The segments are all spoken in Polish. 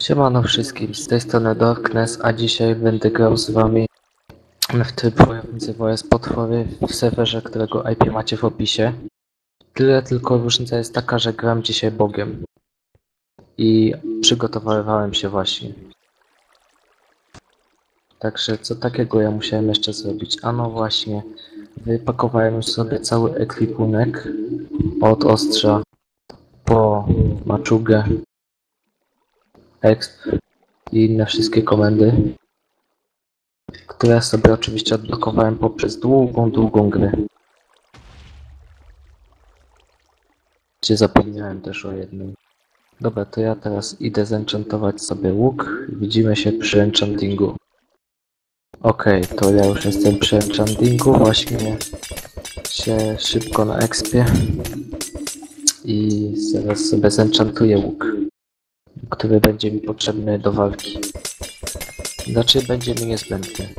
Siemano wszystkim, z tej strony Darkness, a dzisiaj będę grał z wami w tryb wojownicy wojen potwory w serwerze, którego IP macie w opisie. Tyle tylko różnica jest taka, że gram dzisiaj Bogiem. I przygotowywałem się właśnie. Także co takiego ja musiałem jeszcze zrobić? Ano właśnie, wypakowałem już sobie cały ekwipunek od ostrza po maczugę, exp i inne wszystkie komendy, które sobie oczywiście odblokowałem poprzez długą, długą grę. Gdzie zapomniałem też o jednym. Dobra, to ja teraz idę zenchantować sobie łuk. Widzimy się przy enchantingu. Okej, to ja już jestem przy enchantingu, właśnie się szybko na expie i zaraz sobie zenchantuję łuk który będzie mi potrzebny do walki. Znaczy będzie mi niezbędny.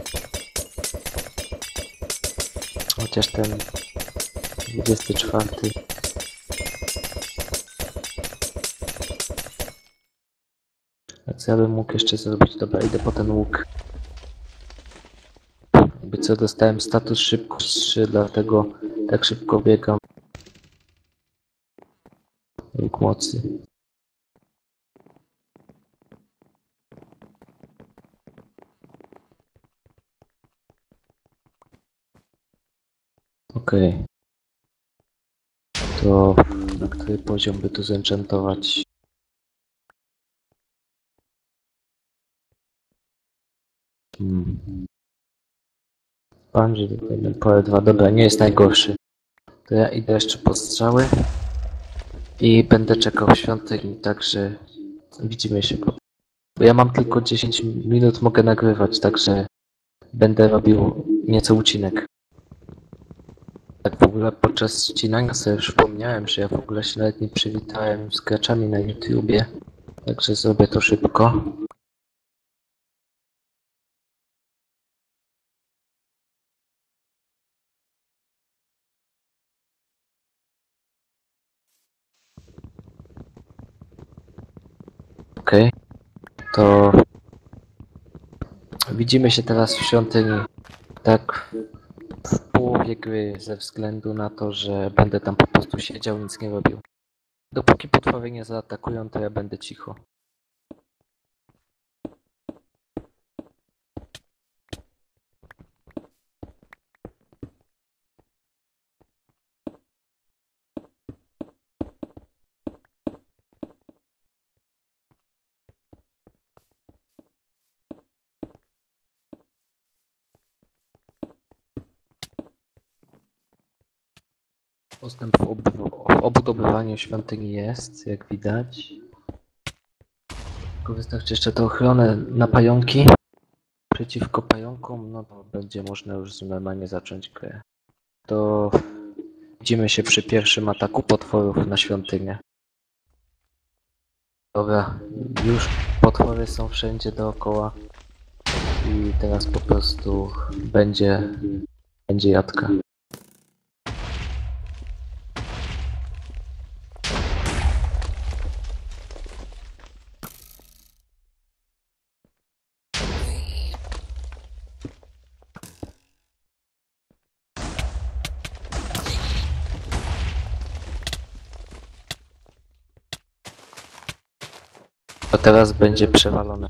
Chociaż ten 24. A co ja bym mógł jeszcze zrobić? Dobra, idę po ten łuk. Jakby co, dostałem status szybko 3, dlatego tak szybko biegam. Łuk mocy. Okej. To na który poziom by tu zenchantować? Hmm. Bungee tutaj pole 2, dobra, nie jest najgorszy. To ja idę jeszcze po strzały i będę czekał w świątyni, także widzimy się. Bo ja mam tylko 10 minut, mogę nagrywać, także będę robił nieco ucinek. Tak w ogóle podczas ścinania sobie przypomniałem, że ja w ogóle się nawet nie przywitałem z graczami na YouTubie. Także zrobię to szybko. Okej. To widzimy się teraz w świątyni. Tak gry ze względu na to, że będę tam po prostu siedział, nic nie robił. Dopóki potwory nie zaatakują, to ja będę cicho. Postęp w, w obudowywaniu świątyni jest, jak widać. Tylko wystarczy jeszcze tę ochronę na pająki. Przeciwko pająkom, no to będzie można już normalnie zacząć grę. To widzimy się przy pierwszym ataku potworów na świątynię. Dobra, już potwory są wszędzie dookoła. I teraz po prostu będzie, będzie jadka. To teraz będzie przewalone.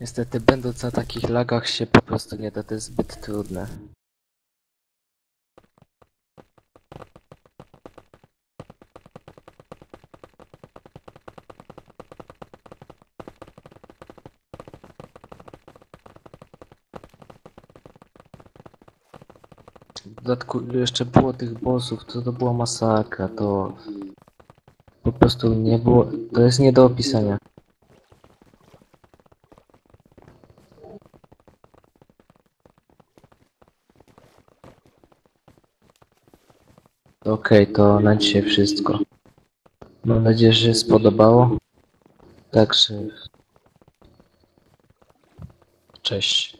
Niestety, będąc na takich lagach się po prostu nie da, to jest zbyt trudne. W dodatku, jeszcze było tych bossów, to to była masakra, to po prostu nie było, to jest nie do opisania. Okej, to na dzisiaj wszystko. Mam nadzieję, że się spodobało. Także. Cześć.